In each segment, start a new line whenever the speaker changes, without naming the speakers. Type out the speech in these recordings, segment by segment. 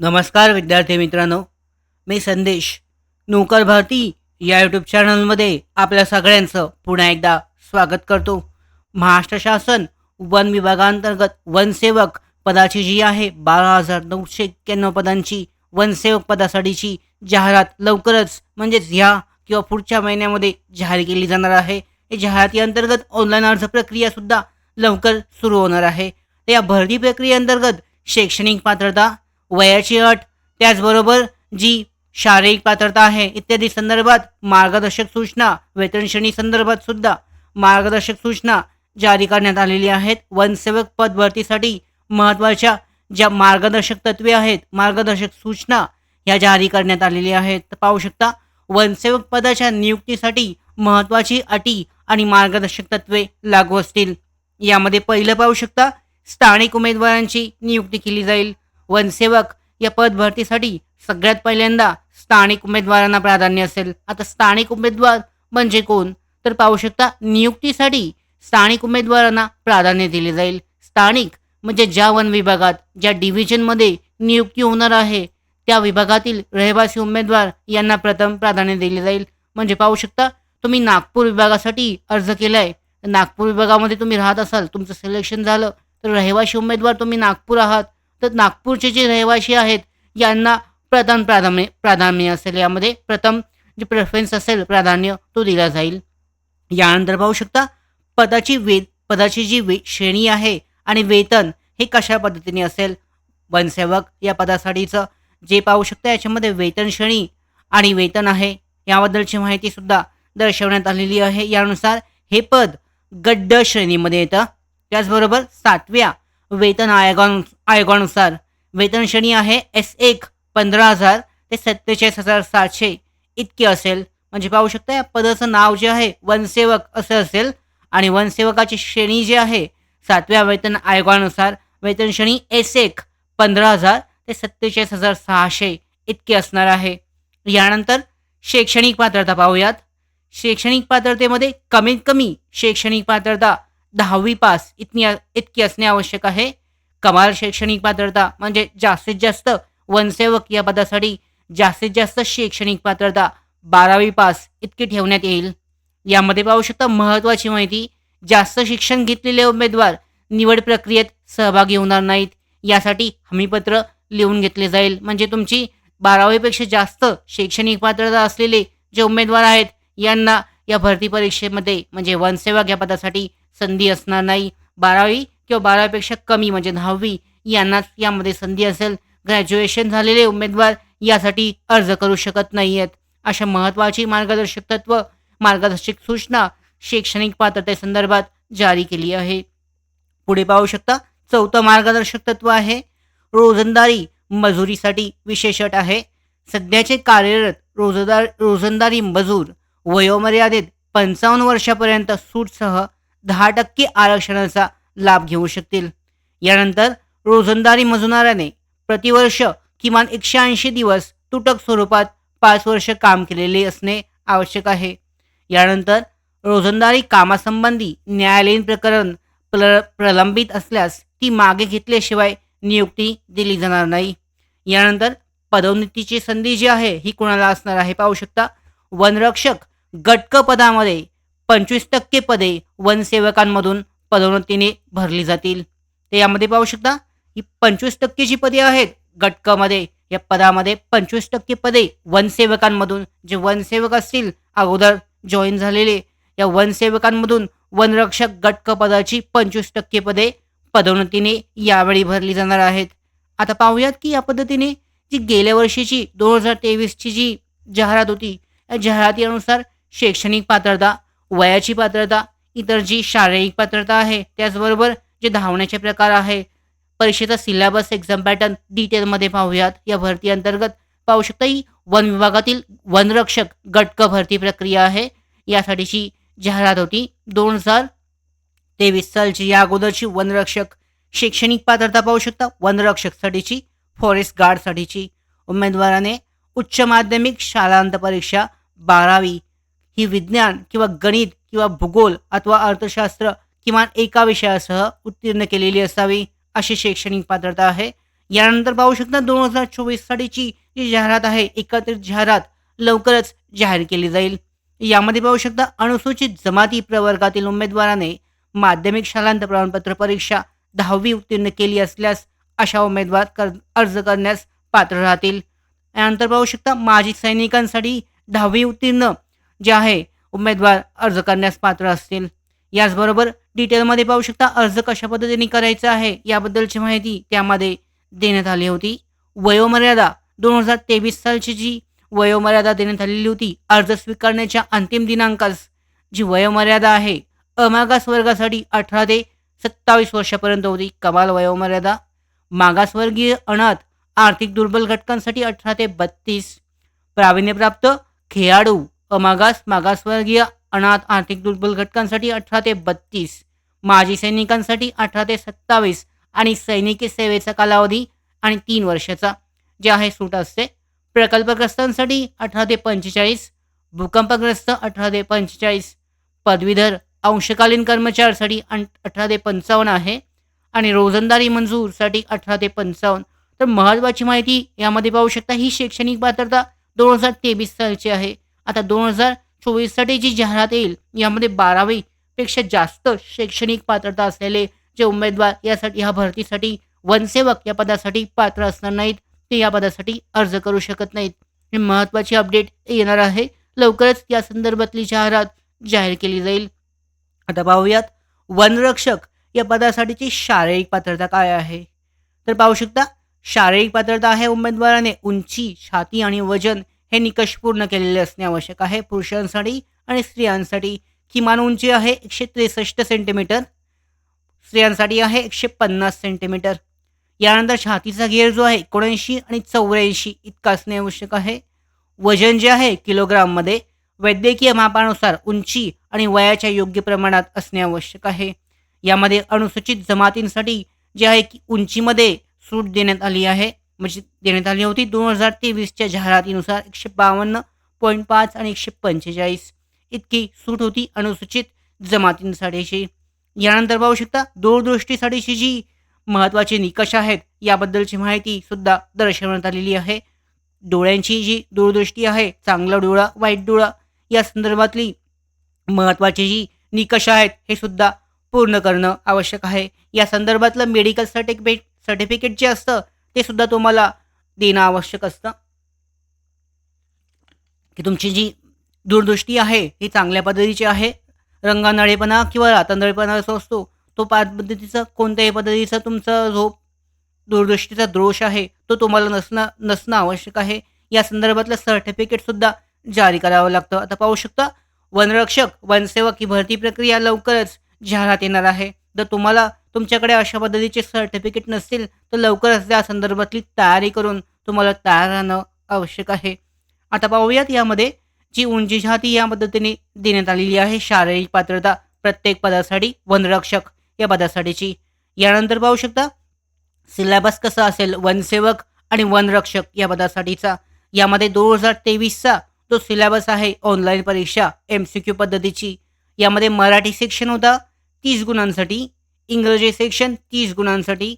नमस्कार विद्यार्थी मित्रांनो मी संदेश. नोकर भारती या यूट्यूब चॅनलमध्ये आपल्या सगळ्यांचं पुन्हा एकदा स्वागत करतो. महाराष्ट्र शासन वन विभागांतर्गत वनसेवक पदाची जी आहे बारा हजार नऊशे एक्क्याण्णव पदांची वनसेवक पदासाठीची जाहिरात लवकरच म्हणजेच ह्या किंवा पुढच्या महिन्यामध्ये जाहीर केली जाणार आहे. या जाहिरातीअंतर्गत ऑनलाईन अर्ज प्रक्रियासुद्धा लवकर सुरू होणार आहे. या भरती प्रक्रियेअंतर्गत शैक्षणिक पात्रता वयाची अट. त्याचबरोबर जी शारीरिक पात्रता आहे इत्यादी संदर्भात मार्गदर्शक सूचना वेतन श्रेणी संदर्भात सुद्धा मार्गदर्शक सूचना जारी करण्यात आलेली आहेत. वनसेवक पद भरतीसाठी महत्त्वाच्या ज्या मार्गदर्शक तत्वे आहेत मार्गदर्शक सूचना ह्या जारी करण्यात आलेल्या आहेत. पाहू शकता वनसेवक पदाच्या नियुक्तीसाठी महत्त्वाची अटी आणि मार्गदर्शक तत्वे लागू असतील. यामध्ये पहिलं पाहू शकता स्थानिक उमेदवारांची नियुक्ती केली जाईल. वनसेवक या पद भरतीसाठी सगळ्यात पहिल्यांदा स्थानिक उमेदवारांना प्राधान्य असेल. आता स्थानिक उमेदवार म्हणजे कोण? तर पाहू शकता नियुक्तीसाठी स्थानिक उमेदवारांना प्राधान्य दिले जाईल. स्थानिक म्हणजे ज्या वन विभागात ज्या डिव्हिजनमध्ये नियुक्ती होणार आहे त्या विभागातील रहिवासी उमेदवार यांना प्रथम प्राधान्य दिले जाईल. म्हणजे पाहू शकता तुम्ही नागपूर विभागासाठी अर्ज केला आहे नागपूर विभागामध्ये तुम्ही राहत असाल तुमचं सिलेक्शन झालं तर रहिवासी उमेदवार तुम्ही नागपूर आहात. तर नागपूरचे जे रहिवासी आहेत यांना प्रथम प्राधान्य प्राधान्य असेल. यामध्ये प्रथम जे प्रेफरन्स असेल प्राधान्य तो दिला जाईल. यानंतर पाहू शकता पदाची वे पदाची जी वे श्रेणी आहे आणि वेतन हे कशा पद्धतीने असेल? वनसेवक या पदासाठीचं. जे पाहू शकता याच्यामध्ये वेतन श्रेणी आणि वेतन आहे. याबद्दलची माहितीसुद्धा दर्शवण्यात आलेली आहे. यानुसार हे पद गड्ड श्रेणीमध्ये येतं. त्याचबरोबर सातव्या वेतन आयोगानु आयोगानुसार. वेतन श्रेणी आहे एस एक पंधरा हजार ते सत्तेचाळीस हजार सातशे. इतके असेल. म्हणजे पाहू शकता या पदाचं नाव जे आहे वनसेवक असं असेल. आणि वनसेवकाची श्रेणी जी आहे सातव्या वेतन आयोगानुसार वेतन श्रेणी एस एक पंधरा हजार ते सत्तेचाळीस हजार सहाशे. इतके असणार आहे. यानंतर शैक्षणिक पात्रता पाहूयात. शैक्षणिक पात्रतेमध्ये कमीत कमी शैक्षणिक पात्रता दहावी पास इतनी इतकी असणे आवश्यक आहे. कमाल शैक्षणिक पात्रता म्हणजे जास्तीत जास्त वनसेवक या पदासाठी जास्तीत जास्त शैक्षणिक पात्रता बारावी पास इतकी ठेवण्यात येईल. यामध्ये पाहू शकता महत्त्वाची माहिती जास्त शिक्षण घेतलेले उमेदवार निवड प्रक्रियेत सहभागी होणार नाहीत. यासाठी हमीपत्र लिहून घेतले जाईल. म्हणजे तुमची बारावीपेक्षा जास्त शैक्षणिक पात्रता असलेले जे उमेदवार आहेत यांना या भरती परीक्षेमध्ये म्हणजे वनसेवक या पदासाठी संधी असणार नाही. बारावी किंवा बारावीपेक्षा कमी म्हणजे दहावी यांनाच यामध्ये संधी असेल. ग्रॅज्युएशन झालेले उमेदवार यासाठी अर्ज करू शकत नाही आहेत अशा महत्त्वाची मार्गदर्शक तत्व मार्गदर्शक सूचना शैक्षणिक पात्रतेसंदर्भात जारी केली आहे. पुढे पाहू शकता चौथं मार्गदर्शक तत्व आहे. रोजंदारी मजुरीसाठी विशेष अट आहे. सध्याचे कार्यरत रोजदार रोजंदारी मजूर वयोमर्यादेत पंचावन्न वर्षापर्यंत सूटसह दहा टक्के आरक्षणाचा लाभ घेऊ शकतील. यानंतर रोजंदारी मजुनाऱ्याने प्रतिवर्ष किमान एकशे ऐंशी दिवस तुटक स्वरूपात पाच वर्ष काम केलेले असणे आवश्यक आहे. यानंतर रोजंदारी कामासंबंधी न्यायालयीन प्रकरण प्र प्रलंबित असल्यास ती मागे घेतल्याशिवाय नियुक्ती दिली जाणार नाही. यानंतर पदोन्नतीची संधी जी आहे ही कोणाला असणार आहे पाहू शकता. वनरक्षक गटक पदामध्ये पंचवीस टक्के पदे वनसेवकांमधून पदोन्नतीने भरली जातील. ते यामध्ये पाहू शकता ही पंचवीस टक्के जी पदे आहेत गटकमध्ये या पदामध्ये पंचवीस टक्के पदे वनसेवकांमधून जे वनसेवक असतील अगोदर जॉईन झालेले या वनसेवकांमधून वनरक्षक गटक पदाची पंचवीस टक्के पदे पदोन्नतीने यावेळी भरली जाणार आहेत. आता पाहूयात की या पद्धतीने जी गेल्या वर्षीची दोन हजार तेवीसची जी जाहिरात होती या जाहिरातीनुसार शैक्षणिक पात्रता वयाची पात्रता इतर जी शारीरिक पात्रता आहे त्याचबरोबर जे धावण्याचे प्रकार आहे परीक्षेचा सिलेबस एक्झाम पॅटर्न डिटेलमध्ये पाहूयात. या भरती अंतर्गत पाहू शकता ही वन विभागातील वनरक्षक गटक भरती प्रक्रिया आहे. यासाठीची जाहिरात होती. दोन हजार तेवीस सालची या अगोदरची वनरक्षक शैक्षणिक पात्रता पाहू शकता. वनरक्षकसाठीची फॉरेस्ट गार्डसाठीची उमेदवाराने उच्च माध्यमिक शालांत परीक्षा बारावी ही विज्ञान किंवा गणित किंवा भूगोल अथवा अर्थशास्त्र किमान एका विषयासह उत्तीर्ण केलेली असावी अशी शैक्षणिक पात्रता आहे. यानंतर पाहू शकता दोन हजार चोवीस साठीची जी जाहिरात आहे एकत्रित जाहिरात लवकरच जाहीर केली जाईल. यामध्ये पाहू शकता अनुसूचित जमाती प्रवर्गातील उमेदवाराने माध्यमिक शालांत प्रमाणपत्र परीक्षा दहावी उत्तीर्ण केली असल्यास अशा उमेदवार कर अर्ज करण्यास पात्र राहतील. यानंतर पाहू शकता माजी सैनिकांसाठी दहावी उत्तीर्ण जे आहे उमेदवार अर्ज करण्यास पात्र असतील. याचबरोबर डिटेलमध्ये पाहू शकता अर्ज कशा पद्धतीने करायचा आहे याबद्दलची माहिती त्यामध्ये देण्यात आली होती. वयोमर्यादा दोन हजार तेवीस सालची जी वयोमर्यादा देण्यात आलेली होती अर्ज स्वीकारण्याच्या अंतिम दिनांकास जी वयोमर्यादा आहे अमागास वर्गासाठी अठरा ते सत्तावीस वर्षापर्यंत होती. कमाल वयोमर्यादा. मागासवर्गीय अनाथ आर्थिक दुर्बल घटकांसाठी अठरा ते बत्तीस. प्रावीण्यप्राप्त खेळाडू. अमागास मागासवर्गीय अनाथ आर्थिक दुर्बल घटकांसाठी अठरा ते बत्तीस माजी सैनिकांसाठी अठरा ते सत्तावीस आणि सैनिकी सेवेचा कालावधी आणि तीन वर्षाचा जे आहे सूट असते. प्रकल्पग्रस्तांसाठी अठरा ते पंचेचाळीस भूकंपग्रस्त अठरा ते पंचेचाळीस पदवीधर अंशकालीन कर्मचाऱ्यासाठी अठरा ते पंचावन्न आहे आणि रोजंदारी मंजूरसाठी अठरा ते पंचावन्न. तर महत्त्वाची माहिती यामध्ये पाहू शकता ही शैक्षणिक पात्रता दोन हजार तेवीस सालची आहे. आता दोन हजार चोवीससाठी जी जाहिरात येईल यामध्ये बारावीपेक्षा जास्त शैक्षणिक पात्रता असलेले जे उमेदवार यासाठी ह्या भरतीसाठी वनसेवक या पदासाठी पात्र असणार नाहीत ते या पदासाठी अर्ज करू शकत नाहीत. हे महत्त्वाची अपडेट येणार आहे. लवकरच या संदर्भातली जाहिरात जाहीर केली जाईल. आता पाहूयात वनरक्षक या पदासाठीची शारीरिक पात्रता काय आहे? तर पाहू शकता शारीरिक पात्रता आहे उमेदवाराने उंची छाती आणि वजन हे निकष पूर्ण केलेले असणे आवश्यक आहे. पुरुषांसाठी आणि स्त्रियांसाठी किमान उंची आहे एकशे त्रेसष्ट सेंटीमीटर स्त्रियांसाठी आहे एकशे पन्नास सेंटीमीटर यानंतर छातीचा घेर जो आहे एकोणऐंशी आणि चौऱ्याऐंशी इतका असणे आवश्यक आहे. वजन जे आहे किलोग्राममध्ये वैद्यकीय मापानुसार उंची आणि वयाच्या योग्य प्रमाणात असणे आवश्यक आहे. यामध्ये अनुसूचित जमातींसाठी जे आहे की उंचीमध्ये सूट देण्यात आली आहे. म्हणजे देण्यात आली होती दोन हजार तेवीसच्या जाहिरातीनुसार एकशे बावन्न पॉईंट पाच आणि एकशे पंचेचाळीस इतकी सूट होती अनुसूचित जमातींसाठीची. यानंतर पाहू शकता दूरदृष्टीसाठीची जी महत्त्वाचे निकष आहेत याबद्दलची माहिती सुद्धा दर्शवण्यात आलेली आहे. डोळ्यांची जी दूरदृष्टी आहे चांगला डोळा वाईट डोळा या संदर्भातली महत्त्वाची जी निकष आहेत हे सुद्धा पूर्ण करणं आवश्यक आहे. या संदर्भातलं मेडिकल सर्टिफिकेट सर्टिफिकेट जे असतं ते सुद्धा तुम्हाला देणं आवश्यक असतं. की तुमची जी दूरदृष्टी आहे ही चांगल्या पद्धतीची आहे. रंगानळेपणा किंवा रातंदळेपणा जो असतो तो पाच पद्धतीचा कोणत्याही पद्धतीचा तुमचा जो दूरदृष्टीचा दोष आहे तो तुम्हाला नसणं नसणं आवश्यक आहे. या संदर्भातलं सर्टिफिकेटसुद्धा जारी करावं लागतं. आता पाहू शकता वनरक्षक वनसेवक ही भरती प्रक्रिया लवकरच जाहिरात येणार आहे. जर तुम्हाला तुमच्याकडे अशा पद्धतीचे सर्टिफिकेट नसतील तर लवकरच त्या संदर्भातली तयारी करून तुम्हाला तयार राहणं आवश्यक आहे. आता पाहूयात यामध्ये जी उंची छाती या पद्धतीने देण्यात आलेली आहे शारीरिक पात्रता प्रत्येक पदासाठी वनरक्षक या पदासाठीची. यानंतर पाहू शकता सिलेबस कसा असेल वनसेवक आणि वनरक्षक या पदासाठीचा. यामध्ये दोन हजार तेवीसचा जो सिलेबस आहे ऑनलाईन परीक्षा एम सी क्यू पद्धतीची. यामध्ये मराठी सेक्शन होता तीस गुणांसाठी इंग्रजी सेक्शन तीस गुणांसाठी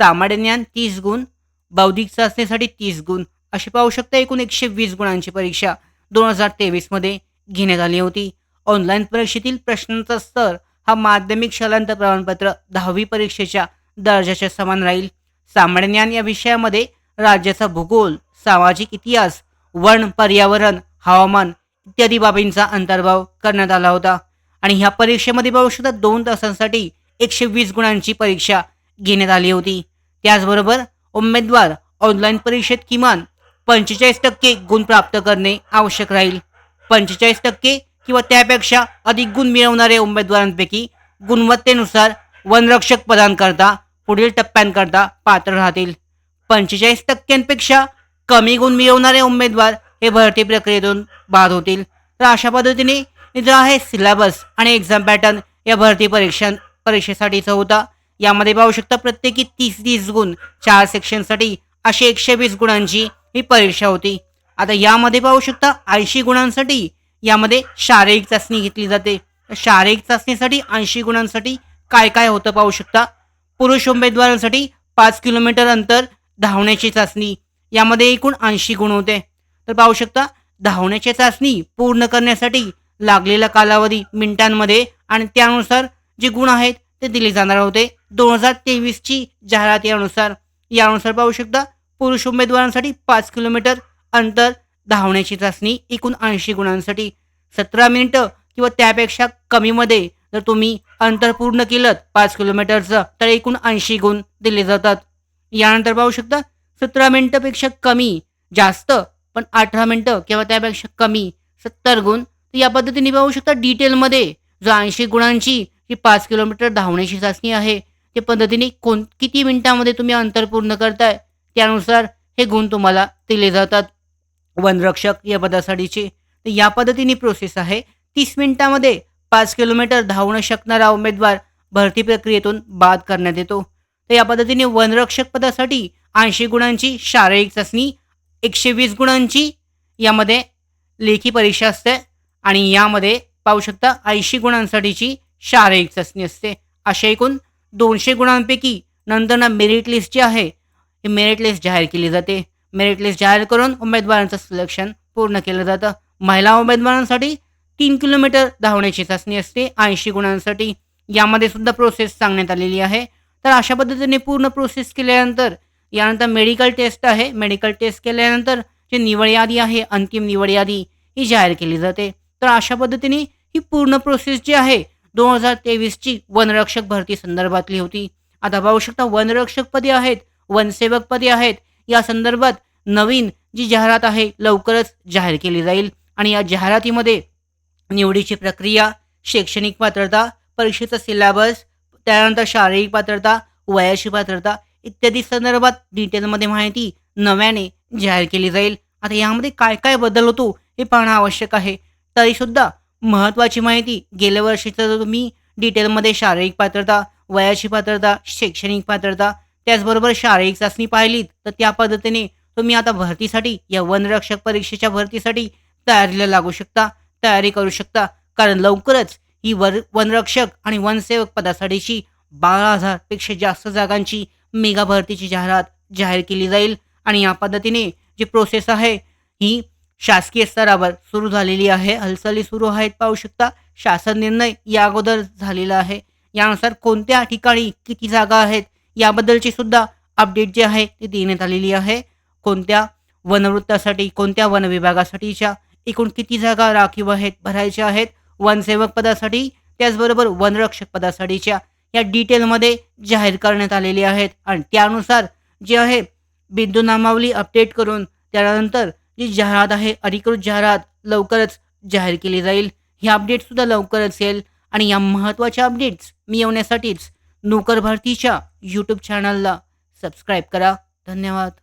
सामान्य ज्ञान तीस गुण बौद्धिक चाचणीसाठी तीस गुण अशी पाहू शकता एकूण एकशे वीस गुणांची परीक्षा दोन हजार तेवीसमध्ये घेण्यात आली होती. ऑनलाईन परीक्षेतील प्रश्नांचा स्तर हा माध्यमिक शालांत प्रमाणपत्र दहावी परीक्षेच्या दर्जाच्या समान राहील. सामान्य ज्ञान या विषयामध्ये राज्याचा भूगोल सामाजिक इतिहास वन पर्यावरण हवामान इत्यादी बाबींचा अंतर्भाव करण्यात आला होता. आणि ह्या परीक्षेमध्ये पाहू शकता दोन तासांसाठी एकशे वीस गुणांची परीक्षा घेण्यात आली होती. त्याचबरोबर उमेदवार ऑनलाईन परीक्षेत किमान पंचेचाळीस टक्के गुण प्राप्त करणे आवश्यक राहील. पंचेचाळीस टक्के किंवा त्यापेक्षा अधिक गुण मिळवणाऱ्या उमेदवारांपैकी गुणवत्तेनुसार वनरक्षक पदांकरता पुढील टप्प्यांकरता पात्र राहतील. पंचेचाळीस टक्क्यांपेक्षा कमी गुण मिळवणारे उमेदवार हे भरती प्रक्रियेतून बाद होतील. तर अशा पद्धतीने जो आहे सिलेबस आणि एक्झाम पॅटर्न या भरती परीक्षा परीक्षेसाठीचा होता. यामध्ये पाहू शकता प्रत्येकी तीस तीस गुण चार सेक्शनसाठी अशी एकशे वीस गुणांची ही परीक्षा होती. आता यामध्ये पाहू शकता ऐंशी गुणांसाठी यामध्ये शारीरिक चाचणी घेतली जाते. शारीरिक चाचणीसाठी ऐंशी गुणांसाठी काय काय होतं पाहू शकता? पुरुष उमेदवारांसाठी पाच किलोमीटर अंतर धावण्याची चाचणी. यामध्ये एकूण ऐंशी गुण होते. तर पाहू शकता धावण्याची चाचणी पूर्ण करण्यासाठी लागलेला कालावधी मिनिटांमध्ये आणि त्यानुसार जे गुण आहेत ते दिले जाणार होते. दोन हजार तेवीसची जाहिरात यानुसार. यानुसार पाहू शकता पुरुष उमेदवारांसाठी पाच किलोमीटर अंतर धावण्याची चाचणी एकूण ऐंशी गुणांसाठी. सतरा मिनिटं किंवा त्यापेक्षा कमीमध्ये जर तुम्ही अंतर पूर्ण केलं पाच किलोमीटरचं तर एकूण ऐंशी गुण दिले जातात. यानंतर पाहू शकता सतरा मिनिटापेक्षा कमी जास्त पण अठरा मिनिटं किंवा त्यापेक्षा कमी सत्तर गुण. तर या पद्धतीने पाहू शकता डिटेलमध्ये जो ऐंशी गुणांची ही पाच किलोमीटर धावण्याची चाचणी आहे. ते पद्धतीने कोण किती मिनिटामध्ये तुम्ही अंतर पूर्ण करताय? त्यानुसार हे गुण तुम्हाला दिले जातात. वनरक्षक या पदासाठीचे. तर या पद्धतीने प्रोसेस आहे. तीस मिनिटामध्ये पाच किलोमीटर धावणं शकणारा उमेदवार भरती प्रक्रियेतून बाद करण्यात येतो. तर या पद्धतीने वनरक्षक पदासाठी ऐंशी गुणांची शारीरिक चाचणी एकशे वीस गुणांची यामध्ये लेखी परीक्षा असते. आणि यामध्ये पाहू शकता ऐंशी गुणांसाठीची शारीरिक चाचणी असते. अशा एकूण दोनशे गुणांपैकी नंतर ना मेरिट लिस्ट जी आहे ही मेरिट लिस्ट जाहीर केली जाते. मेरिट लिस्ट जाहीर करून उमेदवारांचं सिलेक्शन पूर्ण केलं जातं. महिला उमेदवारांसाठी तीन किलोमीटर धावण्याची चाचणी असते. ऐंशी गुणांसाठी यामध्ये सुद्धा प्रोसेस सांगण्यात आलेली आहे. तर अशा पद्धतीने पूर्ण प्रोसेस केल्यानंतर यानंतर मेडिकल टेस्ट आहे. मेडिकल टेस्ट केल्यानंतर जी निवड यादी आहे अंतिम निवड यादी ही जाहीर केली जाते. तर अशा पद्धतीने ही पूर्ण प्रोसेस जी आहे दोन हजार तेवीसची वनरक्षक भरती संदर्भातली होती. आता पाहू शकता वनरक्षक पदे आहेत वनसेवक पदे आहेत. या संदर्भात नवीन जी जाहिरात आहे लवकरच जाहीर केली जाईल. आणि या जाहिरातीमध्ये निवडीची प्रक्रिया शैक्षणिक पात्रता परीक्षेचा सिलेबस त्यानंतर शारीरिक पात्रता वयाची पात्रता इत्यादी संदर्भात डिटेलमध्ये माहिती नव्याने जाहीर केली जाईल. आता यामध्ये काय काय बदल होतो हे पाहणं आवश्यक आहे. तरीसुद्धा महत्त्वाची माहिती गेल्या वर्षीचं जर तुम्ही डिटेलमध्ये शारीरिक पात्रता वयाची पात्रता शैक्षणिक पात्रता त्याचबरोबर शारीरिक चाचणी पाहिलीत तर त्या पद्धतीने तुम्ही आता भरतीसाठी या वनरक्षक परीक्षेच्या भरतीसाठी तयारीला लागू शकता तयारी करू शकता. कारण लवकरच ही वर वनरक्षक आणि वनसेवक पदासाठीची बारा हजारपेक्षा जास्त जागांची मेगा भरतीची जाहिरात जाहीर केली जाईल. आणि या पद्धतीने जी प्रोसेस आहे ही शासकीय स्तरावर सुरू झालेली आहे. हालचाली सुरू आहेत पाहू शकता. शासन निर्णय या अगोदर झालेला आहे. यानुसार कोणत्या ठिकाणी किती जागा आहेत याबद्दलची सुद्धा अपडेट जे आहे ती देण्यात आलेली आहे. कोणत्या वनवृत्तासाठी कोणत्या वन विभागासाठीच्या एकूण किती जागा राखीव आहेत भरायच्या आहेत वनसेवक पदासाठी त्याचबरोबर वनरक्षक पदासाठीच्या या डिटेलमध्ये जाहीर करण्यात आलेली आहेत. आणि त्यानुसार जे आहे बिंदू नामावली अपडेट करून त्यानंतर जी जाहिरात आहे. अधिकृत जाहिरात लवकरच जाहीर केली जाईल. ही अपडेटसुद्धा लवकरच येईल. आणि या महत्त्वाच्या अपडेट्स मिळवण्यासाठीच नोकर भरतीच्या यूट्यूब चॅनलला सबस्क्राईब करा. धन्यवाद.